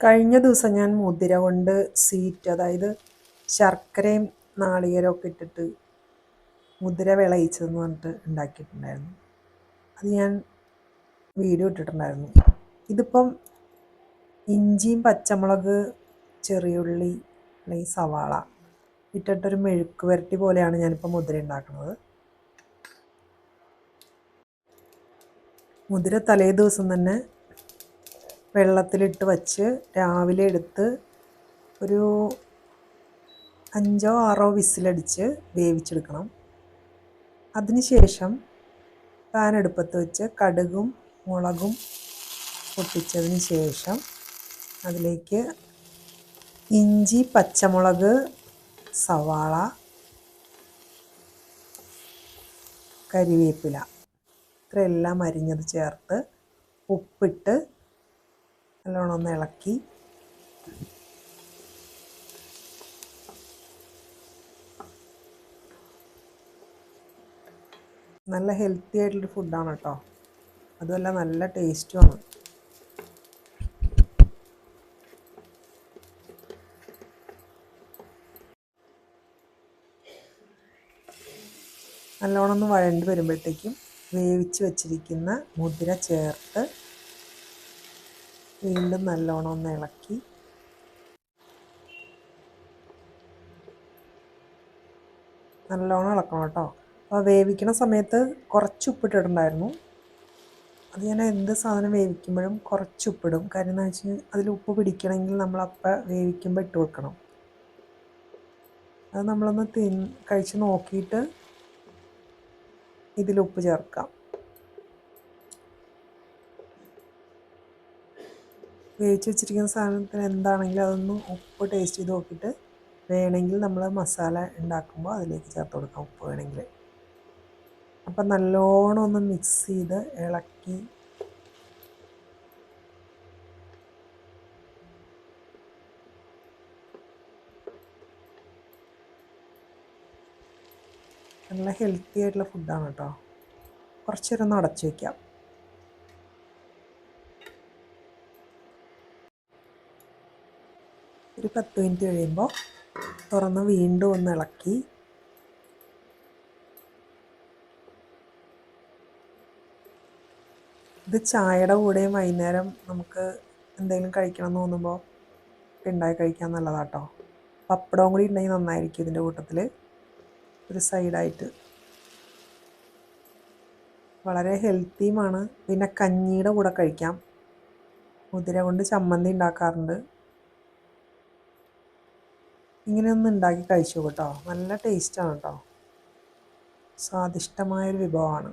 കഴിഞ്ഞ ദിവസം ഞാൻ മുതിര കൊണ്ട് സീറ്റ് അതായത് ശർക്കരയും നാളികേരമൊക്കെ ഇട്ടിട്ട് മുതിര വിളയിച്ചതെന്ന് പറഞ്ഞിട്ട് ഉണ്ടാക്കിയിട്ടുണ്ടായിരുന്നു. അത് ഞാൻ വീഡിയോ ഇട്ടിട്ടുണ്ടായിരുന്നു. ഇതിപ്പം ഇഞ്ചിയും പച്ചമുളക് ചെറിയുള്ളി അല്ലെങ്കിൽ സവാള ഇട്ടിട്ടൊരു മെഴുക്ക് വരട്ടി പോലെയാണ് ഞാനിപ്പോൾ മുതിര ഉണ്ടാക്കുന്നത്. മുതിര തലേ ദിവസം തന്നെ വെള്ളത്തിലിട്ട് വച്ച് രാവിലെ എടുത്ത് ഒരു അഞ്ചോ ആറോ വിസിലടിച്ച് വേവിച്ചെടുക്കണം. അതിനുശേഷം പാൻ അടുപ്പത്ത് വെച്ച് കടുകും മുളകും പൊട്ടിച്ചതിന് ശേഷം അതിലേക്ക് ഇഞ്ചി പച്ചമുളക് സവാള കരിവേപ്പില ഇത്രയെല്ലാം അരിഞ്ഞത് ചേർത്ത് ഉപ്പിട്ട് നല്ലോണം ഒന്ന് ഇളക്കി. നല്ല ഹെൽത്തി ആയിട്ടുള്ളൊരു ഫുഡാണ് കേട്ടോ അതുമല്ല നല്ല ടേസ്റ്റുമാണ് നല്ലോണം ഒന്ന് വഴണ്ട് വരുമ്പോഴത്തേക്കും വേവിച്ച് വെച്ചിരിക്കുന്ന മുതിര ചേർത്ത് വീണ്ടും നല്ലോണം ഒന്ന് ഇളക്കി. നല്ലോണം ഇളക്കണം കേട്ടോ. അപ്പോൾ വേവിക്കണ സമയത്ത് കുറച്ച് ഉപ്പിട്ടിട്ടുണ്ടായിരുന്നു. അത് ഞാൻ എന്ത് സാധനം വേവിക്കുമ്പോഴും കുറച്ച് ഉപ്പിടും. കാര്യം എന്ന് വെച്ചാൽ അതിൽ ഉപ്പ് പിടിക്കണമെങ്കിൽ നമ്മൾ അപ്പം വേവിക്കുമ്പോൾ ഇട്ട് വെക്കണം. അത് നമ്മളൊന്ന് തിൻ കഴിച്ച് നോക്കിയിട്ട് ഇതിൽ ഉപ്പ് ചേർക്കാം. വേവിച്ച് വെച്ചിരിക്കുന്ന സാധനത്തിന് എന്താണെങ്കിലും അതൊന്ന് ഉപ്പ് ടേസ്റ്റ് ചെയ്ത് നോക്കിയിട്ട് വേണമെങ്കിൽ നമ്മൾ മസാല ഉണ്ടാക്കുമ്പോൾ അതിലേക്ക് ചേർത്ത് കൊടുക്കാം ഉപ്പ് വേണമെങ്കിൽ. അപ്പം നല്ലോണം ഒന്ന് മിക്സ് ചെയ്ത് ഇളക്കി. നല്ല ഹെൽത്തി ആയിട്ടുള്ള ഫുഡാണ് കേട്ടോ. കുറച്ചേരൊന്ന് അടച്ചു വയ്ക്കാം ഒരു പത്ത് മിനിറ്റ് കഴിയുമ്പോൾ തുറന്ന് വീണ്ടും ഒന്ന് ഇളക്കി. ഇത് ചായയുടെ കൂടെയും വൈകുന്നേരം നമുക്ക് എന്തെങ്കിലും കഴിക്കണം എന്ന് തോന്നുമ്പോൾ ഉണ്ടാക്കി കഴിക്കാൻ നല്ലതാട്ടോ. പപ്പടവും കൂടി ഉണ്ടെങ്കിൽ നന്നായിരിക്കും ഇതിന്റെ കൂട്ടത്തിൽ ഒരു സൈഡായിട്ട്. വളരെ ഹെൽത്തിയുമാണ്. പിന്നെ കഞ്ഞിയുടെ കൂടെ കഴിക്കാം. മുതിര കൊണ്ട് ചമ്മന്തി ഉണ്ടാക്കാറുണ്ട്. ഇങ്ങനെ ഒന്ന് ഉണ്ടാക്കി കഴിച്ചു കേട്ടോ നല്ല ടേസ്റ്റാണ് കേട്ടോ സ്വാദിഷ്ടമായൊരു വിഭവമാണ്.